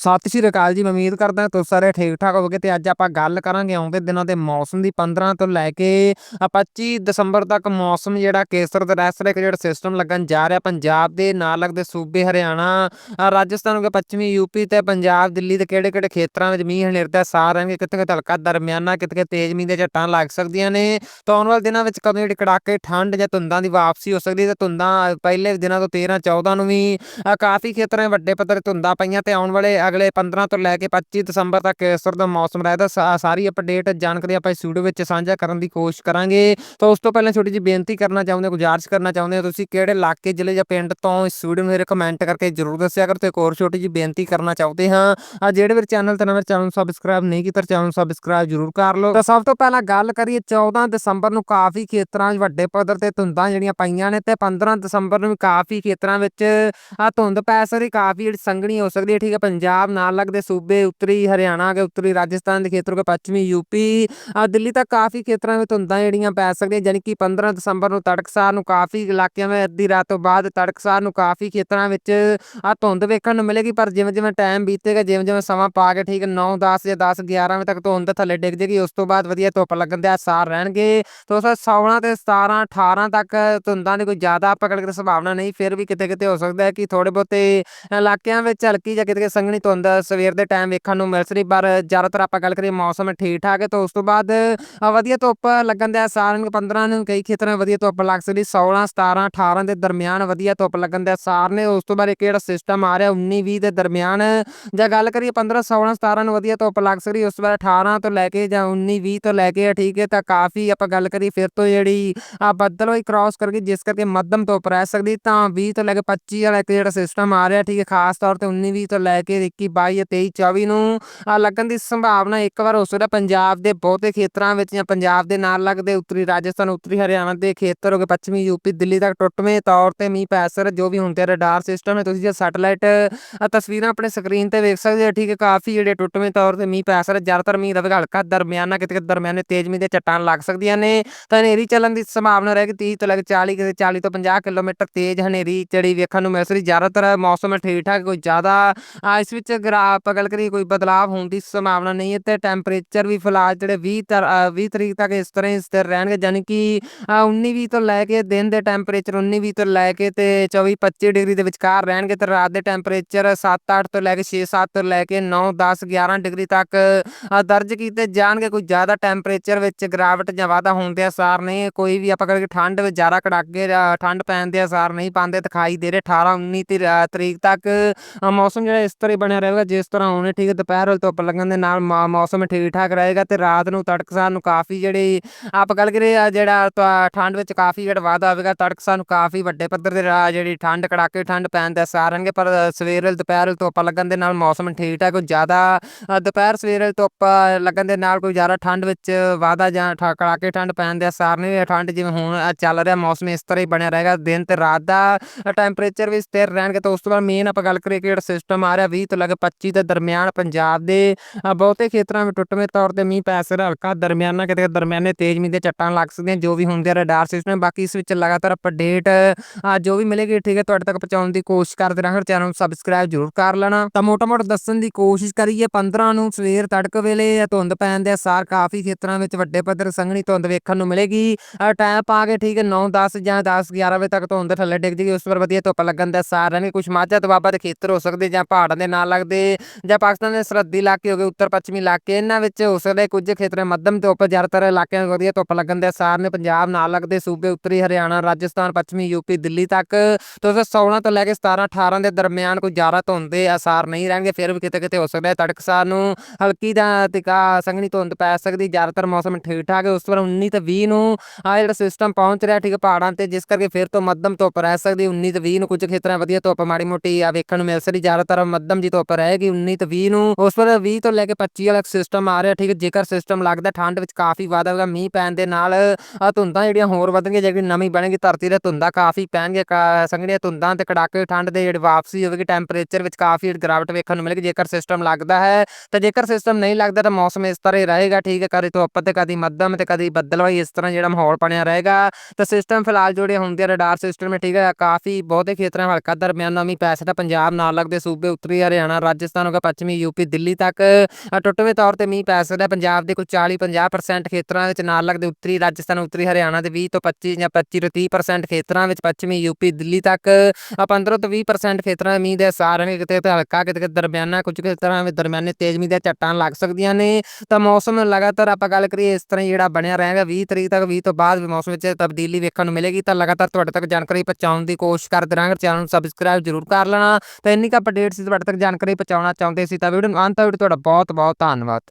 ਸਤਿ ਸ਼੍ਰੀ ਅਕਾਲ ਜੀ, ਮੈਂ ਉਮੀਦ ਕਰਦਾ ਤੁਸੀਂ ਸਾਰੇ ਠੀਕ ਠਾਕ ਹੋਵੋਗੇ ਤੇ ਅੱਜ ਆਪਾਂ ਗੱਲ ਕਰਾਂਗੇ ਆਉਂਦੇ ਦਿਨਾਂ ਦੇ ਮੌਸਮ ਦੀ। 15 ਤੋਂ ਲੈ ਕੇ 25 ਦਸੰਬਰ ਤੱਕ ਮੌਸਮ ਜਿਹੜਾ ਕੇਸਰ ਦਾ ਰੈਸਟ ਇੱਕ ਜਿਹੜਾ ਸਿਸਟਮ ਲੱਗਣ ਜਾ ਰਿਹਾ ਪੰਜਾਬ ਦੇ ਨਾਲ ਲੱਗਦੇ ਸੂਬੇ ਹਰਿਆਣਾ ਰਾਜਸਥਾਨ ਕੇ ਪੱਛਮੀ ਯੂਪੀ ਤੇ ਪੰਜਾਬ, ਦਿੱਲੀ ਦੇ ਕਿਹੜੇ ਕਿਹੜੇ ਖੇਤਰਾਂ ਵਿੱਚ ਮੀਂਹ ਹਨੇਰ ਦਾ ਸਾਰ ਰਹਿਣਗੇ ਕਿਤੇ ਕਿਤੇ ਹਲਕਾ ਦਰਮਿਆਨਾ ਕਿਤੇ ਕਿਤੇ ਤੇਜ਼ ਮੀਂਹ ਦੇ ਝੱਟਾਂ ਲੱਗ ਸਕਦੀਆਂ ਨੇ। ਤਾਂ ਆਉਣ ਵਾਲੇ ਦਿਨਾਂ ਵਿੱਚ ਕਦੇ ਜਿਹੜੀ ਕੜਾਕੇ ਠੰਡ ਜਾਂ ਧੁੰਦਾਂ ਦੀ ਵਾਪਸੀ ਹੋ ਸਕਦੀ ਹੈ ਤੇ ਧੁੰਦਾਂ ਪਹਿਲੇ ਦਿਨਾਂ ਤੋਂ 13 14 ਨੂੰ ਵੀ ਕਾਫੀ ਖੇਤਰਾਂ ਵਿੱਚ ਵੱਡੇ ਪੱਧਰ ਧੁੰਦਾਂ ਪਈਆਂ ਤੇ ਆਉਣ ਵਾਲੇ ਅਗਲੇ 15 ਤੋਂ ਲੈ ਕੇ 25 ਦਸੰਬਰ ਤੱਕ ਇਸ ਤਰ੍ਹਾਂ ਦਾ ਮੌਸਮ ਰਹੇਗਾ ਸਾਰੀ ਅਪਡੇਟ ਜਾਣਕਾਰੀ ਆਪਾਂ ਇਸ ਵੀਡੀਓ ਵਿੱਚ ਸਾਂਝਾ ਕਰਨ ਦੀ ਕੋਸ਼ਿਸ਼ ਕਰਾਂਗੇ। ਤਾਂ ਉਸ ਤੋਂ ਪਹਿਲਾਂ ਛੋਟੀ ਜਿਹੀ ਬੇਨਤੀ ਕਰਨਾ ਚਾਹੁੰਦੇ ਹਾਂ, ਗੁਜ਼ਾਰਿਸ਼ ਕਰਨਾ ਚਾਹੁੰਦੇ ਹਾਂ, ਤੁਸੀਂ ਕਿਹੜੇ ਇਲਾਕੇ, ਜ਼ਿਲ੍ਹੇ ਜਾਂ ਪਿੰਡ ਤੋਂ ਇਸ ਵੀਡੀਓ ਨੂੰ ਕਮੈਂਟ ਕਰਕੇ ਜਰੂਰ ਦੱਸਿਆ ਕਰੋ। ਤੇ ਇੱਕ ਹੋਰ ਛੋਟੀ ਜਿਹੀ ਬੇਨਤੀ ਕਰਨਾ ਚਾਹੁੰਦੇ ਹਾਂ, ਆ ਜਿਹੜੇ ਵੀ ਚੈਨਲ ਤੇ ਨਵੇਂ ਚੈਨਲ ਨੂੰ ਸਬਸਕ੍ਰਾਈਬ ਨਹੀਂ ਕੀਤਾ, ਚੈਨਲ ਸਬਸਕ੍ਰਾਈਬ ਜਰੂਰ ਕਰ ਲਓ। ਤਾਂ ਸਭ ਤੋਂ ਪਹਿਲਾਂ ਗੱਲ ਕਰੀਏ 14 ਦਸੰਬਰ ਨੂੰ ਕਾਫੀ ਖੇਤਰਾਂ 'ਚ ਵੱਡੇ ਪੱਧਰ ਤੇ ਧੁੰਦਾਂ ਜਿਹੜੀਆਂ ਪਈਆਂ ਨੇ ਤੇ 15 ਦਸੰਬਰ ਨੂੰ ਵੀ ਕਾਫੀ ਖੇਤਰਾਂ ਵਿੱਚ, ਆ ਧੁੰਦ ਪੈ ਸਕਦੀ, ਕਾਫੀ ਜਿਹੜੀ ਸੰਘਣੀ ਹੋ ਸਕਦੀ ਹੈ, ਠੀਕ ਹੈ, ਪੰਜਾਬ ਨਾਲ ਲੱਗਦੇ ਸੂਬੇ ਉੱਤਰੀ ਹਰਿਆਣਾ ਕੇ ਉੱਤਰੀ ਰਾਜਸਥਾਨ ਦੇ ਖੇਤਰ ਕੋ ਪੱਛਮੀ ਯੂਪੀ ਦਿੱਲੀ ਤੱਕ ਕਾਫੀ ਖੇਤਰਾਂ ਵਿੱਚ ਧੁੰਦਾਂ ਜਿਹੜੀਆਂ ਪੈ ਸਕਦੀਆਂ ਯਾਨੀ ਕਿ 15 ਦਸੰਬਰ ਨੂੰ ਤੜਕਸਾਰ ਨੂੰ ਕਾਫੀ ਇਲਾਕਿਆਂ ਵਿੱਚ, ਅੱਧੀ ਰਾਤ ਤੋਂ ਬਾਅਦ ਤੜਕਸਾਰ ਨੂੰ ਕਾਫੀ ਖੇਤਰਾਂ ਵਿੱਚ ਆ ਧੁੰਦ ਵੇਖਣ ਨੂੰ ਮਿਲੇਗੀ, ਪਰ ਜਿਵੇਂ ਜਿਵੇਂ ਟਾਈਮ ਬੀਤੇਗਾ, ਜਿਵੇਂ ਜਿਵੇਂ ਸਮਾਂ ਪਾ ਕੇ ਠੀਕ 9 10 ਜਾਂ 10 11 ਵਜੇ ਤੱਕ ਧੁੰਦ ਥੱਲੇ ਡਿੱਗ ਜੇਗੀ, ਉਸ ਤੋਂ ਬਾਅਦ ਵਧੀਆ ਧੁੱਪ ਲੱਗਣ ਦੇ ਆਸਾਰ ਰਹਿਣਗੇ। ਤੋਂ 16 ਤੇ 17 18 ਤੱਕ ਧੁੰਦਾਂ ਦੀ ਕੋਈ ਜ਼ਿਆਦਾ ਪਕੜ ਕੇ ਸੰਭਾਵਨਾ ਨਹੀਂ, ਫਿਰ ਵੀ ਕਿਤੇ ਕਿਤੇ ਹੋ ਸਕਦਾ ਹੈ ਕਿ ਥੋੜੇ ਬਹੁਤੇ ਇਲਾਕਿਆਂ ਵਿੱਚ ਹਲਕੀ ਜਾਂ ਕਿਤੇ ਸੰਘਣੀ ਧੁੰਦ ਸਵੇਰ ਦੇ ਟਾਈਮ ਵੇਖਣ ਨੂੰ ਮਿਲ ਸਕਦੀ ਪਰ ਜ਼ਿਆਦਾਤਰ ਆਪਾਂ ਗੱਲ ਕਰੀਏ ਮੌਸਮ ਠੀਕ ਠਾਕ ਹੈ, ਤਾਂ ਉਸ ਤੋਂ ਬਾਅਦ ਵਧੀਆ ਧੁੱਪ ਲੱਗਣ ਦੇ ਆਸਾਰ ਨੇ 15 ਨੂੰ ਕਈ ਖੇਤਰਾਂ ਵਧੀਆ ਧੁੱਪ ਲੱਗ ਸਕਦੀ 16 17 18 ਦੇ ਦਰਮਿਆਨ ਵਧੀਆ ਧੁੱਪ ਲੱਗਣ ਦਾ ਸਾਰ ਨੇ, ਉਸ ਤੋਂ ਬਾਅਦ ਇੱਕ ਜਿਹੜਾ ਸਿਸਟਮ ਆ ਰਿਹਾ 19 20 ਦੇ ਦਰਮਿਆਨ, ਜਾਂ ਗੱਲ ਕਰੀਏ 15 16 17 ਨੂੰ ਵਧੀਆ ਧੁੱਪ ਲੱਗ ਸਕਦੀ, ਉਸ ਤੋਂ ਬਾਅਦ 18 ਤੋਂ ਲੈ ਕੇ ਜਾਂ 19 20 ਤੋਂ ਲੈ ਕੇ ਠੀਕ ਹੈ, ਤਾਂ ਕਾਫੀ ਆਪਾਂ ਗੱਲ ਕਰੀਏ ਫਿਰ ਤੋਂ ਜਿਹੜੀ ਆ ਬੱਦਲ ਹੋਈ ਕ੍ਰਾਸ ਕਰਕੇ, ਜਿਸ ਕਰਕੇ ਮੱਧਮ ਧੁੱਪ ਰਹਿ ਸਕਦੀ, ਤਾਂ 20 ਤੋਂ ਲੈ ਕੇ 25 ਵਾਲਾ ਇੱਕ ਜਿਹੜਾ ਸਿਸਟਮ ਆ ਰਿਹਾ, ਠੀਕ ਹੈ, ਖਾਸ ਤੌਰ ਤੇ 19 20 ਤੋਂ ਲੈ ਕੇ 21 22 23 24 ਨੂੰ ਲੱਗਣ ਦੀ ਸੰਭਾਵਨਾ ਇੱਕ ਵਾਰ ਹੋ ਸਕਦਾ ਪੰਜਾਬ ਦੇ ਬਹੁਤੇ ਖੇਤਰਾਂ ਵਿੱਚ ਜਾਂ ਪੰਜਾਬ ਦੇ ਨਾਲ ਲੱਗਦੇ ਉੱਤਰੀ ਰਾਜਸਥਾਨ, ਉੱਤਰੀ ਹਰਿਆਣਾ ਦੇ ਖੇਤਰ ਹੋ ਗਏ, ਪੱਛਮੀ ਯੂਪੀ, ਦਿੱਲੀ ਤੱਕ ਟੁੱਟਵੇਂ ਤੌਰ ਤੇ ਮੀਂਹ ਪੈ ਸਕਦਾ, ਜੋ ਵੀ ਹੁੰਦੇ ਰਡਾਰ ਸਿਸਟਮ ਹੈ, ਤੁਸੀਂ ਜੇ ਸੈਟਲਾਈਟ ਤਸਵੀਰਾਂ ਆਪਣੇ ਸਕਰੀਨ ਤੇ ਵੇਖ ਸਕਦੇ ਹੋ, ਠੀਕ ਹੈ, ਕਾਫੀ ਜਿਹੜੇ ਟੁੱਟਵੇਂ ਤੌਰ ਤੇ ਮੀਂਹ ਪੈ ਸਕਦਾ, ਜ਼ਿਆਦਾਤਰ ਮੀਂਹ ਦਾ ਹਲਕਾ ਦਰਮਿਆਨਾ ਕਿਤੇ ਕਿਤੇ ਦਰਮਿਆਨੇ ਤੇਜ਼ ਮੀਂਹ ਦੇ ਚਟਾਨ ਲੱਗ ਸਕਦੀਆਂ ਨੇ, ਤਾਂ ਹਨੇਰੀ ਚੱਲਣ ਦੀ ਸੰਭਾਵਨਾ ਰਹੇਗੀ 30 ਤੋਂ ਲੈ ਕੇ 40 ਕਿਤੇ 40 ਤੋਂ 50 ਕਿਲੋਮੀਟਰ ਤੇਜ਼ ਹਨੇਰੀ ਚੜੀ ਵੇਖਣ ਨੂੰ ਮਿਲ ਸਕਦੀ, ਜ਼ਿਆਦਾਤਰ ਮੌਸਮ ਠੀਕ ਠਾਕ ਕੋਈ ਜ਼ਿਆਦਾ ਇਸ ਵਿੱਚ ਅਗਰ ਆਪਾਂ ਗੱਲ ਕਰੀਏ ਕੋਈ ਬਦਲਾਅ ਹੋਣ ਦੀ ਸੰਭਾਵਨਾ ਨਹੀਂ ਹੈ, ਤੇ ਟੈਂਪਰੇਚਰ ਵੀ ਫਿਲਹਾਲ ਜਿਹੜੇ 20 20 ਤਰੀਕ ਤੱਕ ਇਸ ਤਰ੍ਹਾਂ ਹੀ ਸਥਿਰ ਰਹਿਣਗੇ ਯਾਨੀ ਕਿ 19 20 ਤੋਂ ਲੈ ਕੇ ਦਿਨ ਦੇ ਟੈਂਪਰੇਚਰ 19 20 ਤੋਂ ਲੈ ਕੇ ਤੇ 24 25 ਡਿਗਰੀ ਦੇ ਵਿਚਕਾਰ ਰਹਿਣਗੇ, ਤੇ ਰਾਤ ਦੇ ਟੈਂਪਰੇਚਰ 7 8 ਤੋਂ ਲੈ ਕੇ 6 7 ਤੋਂ ਲੈ ਕੇ 9 10 11 ਡਿਗਰੀ ਤੱਕ ਦਰਜ ਕੀਤੇ ਜਾਣਗੇ। ਕੋਈ ਜ਼ਿਆਦਾ ਟੈਂਪਰੇਚਰ ਵਿੱਚ ਗਿਰਾਵਟ ਜਾਂ ਵਾਧਾ ਹੋਣ ਦੇ ਅਸਾਰ ਨਹੀਂ ਕੋਈ ਵੀ ਆਪਾਂ ਕਰਕੇ ਠੰਡ ਵਿੱਚ ਜ਼ਿਆਦਾ ਕੜਾਕੇ ਠੰਡ ਪੈਣ ਦੇ ਅਸਾਰ ਨਹੀਂ ਪਾਉਂਦੇ, ਦਿਖਾਈ ਦੇ ਰਹੇ 18 19 ਤਰੀਕ ਤੱਕ ਮੌਸਮ ਜਿਹੜਾ ਇਸ ਤਰ੍ਹਾਂ ਹੀ ਬਣਿਆ ਰਹੇਗਾ, ਜਿਸ ਤਰ੍ਹਾਂ ਹੁਣੇ ਠੀਕ, ਦੁਪਹਿਰ ਵੇਲੇ ਧੁੱਪ ਲੱਗਣ ਦੇ ਨਾਲ ਮੌਸਮ ਠੀਕ ਠਾਕ ਰਹੇਗਾ ਤੇ ਰਾਤ ਨੂੰ ਤੜਕਸਾਰ ਨੂੰ ਕਾਫੀ ਜਿਹੜੀ ਆਪਾਂ ਗੱਲ ਕਰੀਏ ਜਿਹੜਾ ਠੰਡ ਵਿੱਚ ਕਾਫੀ ਜਿਹੜਾ ਵਾਧਾ ਹੋਵੇਗਾ ਤੜਕਸਾਰ ਨੂੰ ਕਾਫੀ ਵੱਡੇ ਪੱਧਰ ਤੇ ਜਿਹੜੀ ਠੰਡ, ਕੜਾਕੇ ਠੰਡ ਪੈਣ ਦੇ ਸਾਰਨਗੇ ਪਰ ਸਵੇਰ ਵੇਲੇ, ਦੁਪਹਿਰ ਵੇਲੇ ਧੁੱਪ ਲੱਗਣ ਦੇ ਨਾਲ ਮੌਸਮ ਠੀਕ ਠਾਕ ਕੋਈ ਜ਼ਿਆਦਾ ਦੁਪਹਿਰ, ਸਵੇਰ ਵੇਲੇ ਧੁੱਪ ਲੱਗਣ ਦੇ ਨਾਲ ਕੋਈ ਜ਼ਿਆਦਾ ਠੰਡ ਵਿੱਚ ਵਾਧਾ ਜਾਂ ਕੜਾਕੇ ਠੰਡ ਪੈਣ ਦੇ ਅਸਾਰ ਨਹੀਂ ਠੰਡ ਜਿਵੇਂ ਹੁਣ ਚੱਲ ਰਿਹਾ, ਮੌਸਮ ਇਸ ਤਰ੍ਹਾਂ ਹੀ ਬਣਿਆ ਰਹੇਗਾ, ਦਿਨ ਤੇ ਰਾਤ ਦਾ ਟੈਂਪਰੇਚਰ ਵੀ ਸਥਿਰ ਰਹਿਣਗੇ, ਤਾਂ ਉਸ ਤੋਂ ਬਾਅਦ ਮੇਨ ਆਪਾਂ ਗੱਲ ਕਰੀਏ ਕਿ ਸਿਸਟਮ ਆ ਰਿਹਾ 20 ਤੋਂ ਲੈ 25 ਦੇ ਦਰਮਿਆਨ ਪੰਜਾਬ ਦੇ ਬਹੁਤੇ ਖੇਤਰਾਂ ਵਿੱਚ ਟੁੱਟਵੇਂ ਤੌਰ ਤੇ ਮੀਂਹ ਪੈ ਸਕਦਾ ਹਲਕਾ ਦਰਮਿਆਨਾ, ਕਿਤੇ ਦਰਮਿਆਨੇ ਤੇਜ਼ ਮੀਂਹ ਦੇ ਚੱਟਾਂ ਲੱਗ ਸਕਦੀਆਂ, ਜੋ ਵੀ ਹੁੰਦੇ ਰਡਾਰ ਸਿਸਟਮ ਬਾਕੀ ਇਸ ਵਿੱਚ ਲਗਾਤਾਰ ਅਪਡੇਟ ਜੋ ਵੀ ਮਿਲੇਗੀ ਠੀਕ ਹੈ, ਤੁਹਾਡੇ ਤੱਕ ਪਹੁੰਚਾਉਣ ਦੀ ਕੋਸ਼ਿਸ਼ ਕਰਦੇ ਰਹਾਂਗੇ, ਚੈਨਲ ਨੂੰ ਸਬਸਕ੍ਰਾਈਬ ਜ਼ਰੂਰ ਕਰ ਲੈਣਾ। ਤਾਂ ਮੋਟਾ-ਮੋਟਾ ਦੱਸਣ ਦੀ ਕੋਸ਼ਿਸ਼ ਕਰੀਏ 15 ਨੂੰ ਸਵੇਰ ਤੜਕ ਵੇਲੇ ਧੁੰਦ ਪੈਣ ਦੇ ਅਸਾਰ ਕਾਫੀ ਖੇਤਰਾਂ ਵਿੱਚ ਵੱਡੇ ਪੱਧਰ ਸੰਘਣੀ ਧੁੰਦ ਵੇਖਣ ਨੂੰ ਮਿਲੇਗੀ। ਟਾਈਮ ਪਾ ਕੇ ਠੀਕ ਹੈ 9 10 ਜਾਂ 10 11 ਵਜੇ ਤੱਕ ਧੁੰਦ ਥੱਲੇ ਡਿੱਗ ਜੇਗੀ, ਉਸ ਪਰ ਵਧੀਆ ਧੁੱਪ ਲੱਗਣ ਦੇ ਅਸਾਰ ਰਹਿਣਗੇ। ਕੁਝ ਮਾਝਾ ਦੁਆਬਾ ਦੇ ਖੇਤਰ ਹੋ ਸਕਦੇ ਜਾਂ ਪਹਾੜਾਂ ਦੇ ਨਾਲ ਲੱਗਦੇ। ਜਾਂ ਪਾਕਿਸਤਾਨ ਦੇ ਸਰਹੱਦੀ ਇਲਾਕੇ ਹੋ ਗਏ ਉੱਤਰ ਪੱਛਮੀ ਇਲਾਕੇ, ਇਹਨਾਂ ਵਿੱਚ ਹੋ ਸਕਦੇ ਕੁਝ ਖੇਤਰਾਂ ਮੱਧਮ ਧੁੱਪ ਜ਼ਿਆਦਾਤਰ ਇਲਾਕਿਆਂ ਵਿੱਚ ਵਧੀਆ ਧੁੱਪ ਲੱਗਣ ਦੇ ਅਸਾਰ ਨੇ। ਪੰਜਾਬ ਨਾਲ ਲੱਗਦੇ ਸੂਬੇ ਉੱਤਰੀ ਹਰਿਆਣਾ, ਰਾਜਸਥਾਨ, ਪੱਛਮੀ ਯੂਪੀ ਦਿੱਲੀ ਤੱਕ ਤੋਂ 16 ਤੋਂ ਲੈ ਕੇ 17 18 ਦੇ ਦਰਮਿਆਨ ਕੋਈ ਜ਼ਿਆਦਾ ਧੁੰਦ ਦੇ ਅਸਾਰ ਨਹੀਂ ਰਹਿਣਗੇ। ਫਿਰ ਵੀ ਕਿਤੇ ਕਿਤੇ ਹੋ ਸਕਦਾ ਹੈ ਤੜਕਸਾਰ ਨੂੰ ਹਲਕੀ ਦਾ ਤਿਕਾ ਸੰਘਣੀ ਧੁੰਦ ਪੈ ਸਕਦੀ। ਜ਼ਿਆਦਾਤਰ ਮੌਸਮ ਠੀਕ ਠਾਕ ਹੈ। ਉਸ ਤੋਂ ਬਾਅਦ 19 ਤੇ 20 ਨੂੰ ਆ ਜਿਹੜਾ ਸਿਸਟਮ ਪਹੁੰਚ ਰਿਹਾ ਠੀਕ ਪਹਾੜਾਂ ਤੇ, ਜਿਸ ਕਰਕੇ ਫਿਰ ਤੋਂ ਮੱਧਮ ਧੁੱਪ ਰਹਿ ਸਕਦੀ। 19 ਤੇ 20 ਨੂੰ ਕੁਝ ਖੇਤਰਾਂ ਵਧੀਆ ਧੁੱਪ ਮਾੜੀ ਮੋਟੀ ਆ ਵੇਖਣ ਨੂੰ ਮਿਲ ਸਕਦੀ। ਜ਼ਿਆਦਾਤਰ ਮੱਧਮ ਜੀ ਧੁੱਪ ਰਹੇਗੀ 19 ਤੋਂ 20 ਨੂੰ। ਉਸ ਤੋਂ 20 ਤੋਂ ਲੈ ਕੇ 25 ਵਾਲਾ ਸਿਸਟਮ ਆ ਰਿਹਾ, ਠੀਕ, ਜੇਕਰ ਸਿਸਟਮ ਲੱਗਦਾ ਠੰਡ ਵਿੱਚ ਕਾਫੀ ਵਾਧਾ ਹੋਗਾ ਮੀਂਹ ਪੈਣ ਦੇ ਨਾਲ ਧੁੰਦਾਂ ਜਿਹੜੀਆਂ ਹੋਰ ਵਧਣਗੀਆਂ, ਜਿਹੜੀ ਨਵੀਂ ਬਣੇਗੀ, ਧਰਤੀ ਦੇ ਧੁੰਦਾਂ ਕਾਫੀ ਪੈਣਗੀਆਂ ਸੰਘਣੀਆਂ ਧੁੰਦਾਂ ਤੇ ਕੜਾਕੇ ਠੰਡ ਦੇ ਜਿਹੜੇ ਵਾਪਸੀ ਹੋਵੇਗੀ ਟੈਂਪਰੇਚਰ ਵਿੱਚ ਕਾਫੀ ਗਿਰਾਵਟ ਵੇਖਣ ਨੂੰ ਮਿਲੇਗੀ, ਜੇਕਰ ਸਿਸਟਮ ਲੱਗਦਾ ਹੈ। ਤਾਂ ਜੇਕਰ ਸਿਸਟਮ ਨਹੀਂ ਲੱਗਦਾ, ਤਾਂ ਮੌਸਮ ਇਸ ਤਰ੍ਹਾਂ ਹੀ ਰਹੇਗਾ, ਠੀਕ ਹੈ ਕਦੇ ਧੁੱਪ ਤੇ ਕਦੀ ਮੱਧਮ ਤੇ ਕਦੀ ਬੱਦਲਵਾਈ, ਇਸ ਤਰ੍ਹਾਂ ਜਿਹੜਾ ਮਾਹੌਲ ਬਣਿਆ ਰਹੇਗਾ। ਤਾਂ ਸਿਸਟਮ ਫਿਲਹਾਲ ਜਿਹੜੇ ਹੁੰਦੇ ਰਡਾਰ ਸਿਸਟਮ ਹੈ ਠੀਕ ਹੈ ਕਾਫੀ ਬਹੁਤੇ ਖੇਤਰਾਂ ਹਲਕਾ ਦਰਮਿਆਨਾ, ਮੀਂਹ ਪੈ ਸਕਦਾ, ਪੰਜਾਬ ਨਾਲ ਲੱਗਦੇ ਸੂਬੇ, ਉੱਤਰੀ ਹਰਿਆਣਾ ਹਰਿਆਣਾ ਰਾਜਸਥਾਨ ਹੋ ਪੱਛਮੀ ਯੂਪੀ ਦਿੱਲੀ ਤੱਕ ਅ, ਟੁੱਟਵੇਂ ਤੌਰ ਤੇ ਮੀਂਹ ਪੈ ਸਕਦਾ। ਪੰਜਾਬ ਦੇ ਕੁਝ 40-50% ਖੇਤਰਾਂ ਵਿੱਚ ਨਾਲ ਲੱਗਦੇ ਉੱਤਰੀ ਰਾਜਸਥਾਨ ਉੱਤਰੀ ਹਰਿਆਣਾ ਦੇ 20 ਤੋਂ 25 ਜਾਂ 25 ਤੋਂ 30% ਖੇਤਰਾਂ ਵਿੱਚ ਪੱਛਮੀ ਯੂਪੀ ਦਿੱਲੀ ਤੱਕ ਅ, 15 ਤੋਂ 20% ਖੇਤਰਾਂ ਵਿੱਚ ਮੀਂਹ ਦੇ ਅਸਾਰ ਕਿਤੇ ਕਿਤੇ ਹਲਕਾ ਕਿਤੇ ਕਿਤੇ ਦਰਮਿਆਨਾ ਕੁਝ ਖੇਤਰਾਂ ਵਿੱਚ ਦਰਮਿਆਨੇ ਤੇਜ਼ ਮੀਂਹ ਦੀਆਂ ਝੱਟਾਂ ਲੱਗ ਸਕਦੀਆਂ ਨੇ। ਤਾਂ ਮੌਸਮ ਲਗਾਤਾਰ ਆਪਾਂ ਗੱਲ ਕਰੀਏ ਇਸ ਤਰ੍ਹਾਂ ਹੀ ਜਿਹੜਾ ਬਣਿਆ ਰਹੇਗਾ। 20 ਤਰੀਕ ਤੱਕ 20 ਤੋਂ ਬਾਅਦ ਵੀ ਮੌਸਮ ਵਿੱਚ ਤਬਦੀਲੀ ਵੇਖਣ ਨੂੰ ਮਿਲੇਗੀ। ਤਾਂ ਲਗਾਤਾਰ ਤੁਹਾਡੇ ਤੱਕ ਜਾਣਕਾਰੀ ਪਹੁੰਚਾਉਣ ਦੀ ਕੋਸ਼ਿਸ਼ ਕਰਦੇ ਰਹਾਂਗੇ। ਚੈਨਲ ਨੂੰ ਸਬਸਕ੍ਰਾਈਬ ਜ਼ਰੂਰ ਕਰ ਲੈਣਾ। ਤਾਂ ਇੰਨੀ ਕੁ ਅਪਡੇਟਸ ਤੁਹਾਡੇ ਤੱਕ ਜਾਣਕਾਰੀ ਪਹੁੰਚਾਉਣਾ ਚਾਹੁੰਦੇ ਸੀ ਤਾਂ ਵੀਡੀਓ ਨੂੰ ਅੰਤ ਤੱਕ ਤੁਹਾਡਾ ਬਹੁਤ ਬਹੁਤ ਧੰਨਵਾਦ।